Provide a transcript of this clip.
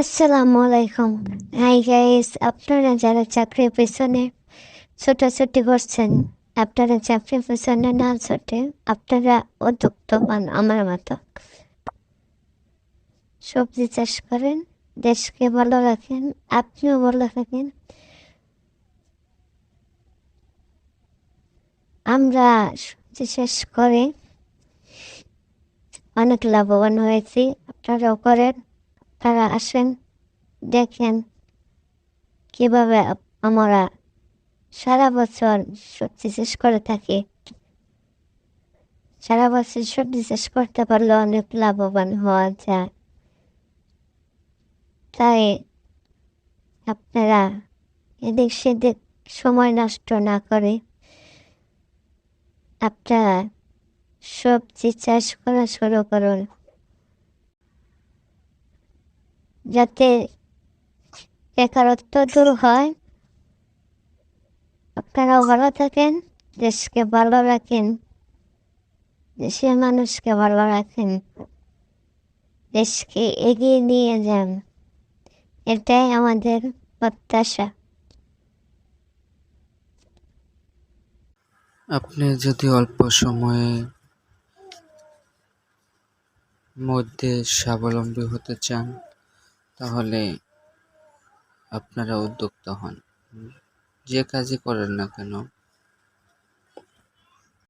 আসসালামু আলাইকুম hi guys আপনারা যারা চাকরির পেছনে ছোটাছুটি করছেন, আপনারা চাকরির পেছনে না ছোটে, আপনারা উদ্যুক্ত হন আমার মতো। সবজি চাষ করেন, দেশকে ভালো রাখেন, আপনিও ভালো থাকেন। আমরা সবজি চাষ করে অনেক লাভবান হয়েছি, আপনারাও করেন। তারা আসেন দেখেন কীভাবে আমরা সারা বছর সবজি চাষ করে থাকি সারা বছর সবজি চাষ করতে পারলে অনেক লাভবান হওয়া যায় তাই আপনারা এদিক সেদিক সময় নষ্ট না করে আপনারা সবজি চাষ করা শুরু করুন যাতে বেকারত্ব দূর হয়। আপনারাও ভালো থাকেন, দেশকে ভালো রাখেন, দেশের মানুষকে ভালো রাখেন, দেশকে এগিয়ে নিয়ে যান। এটাই আমাদের প্রত্যাশা। আপনি যদি অল্প সময়ের মধ্যে স্বাবলম্বী হতে চান তাহলে আপনারা উদ্যোক্তা হন। যে কাজই করেন না কেন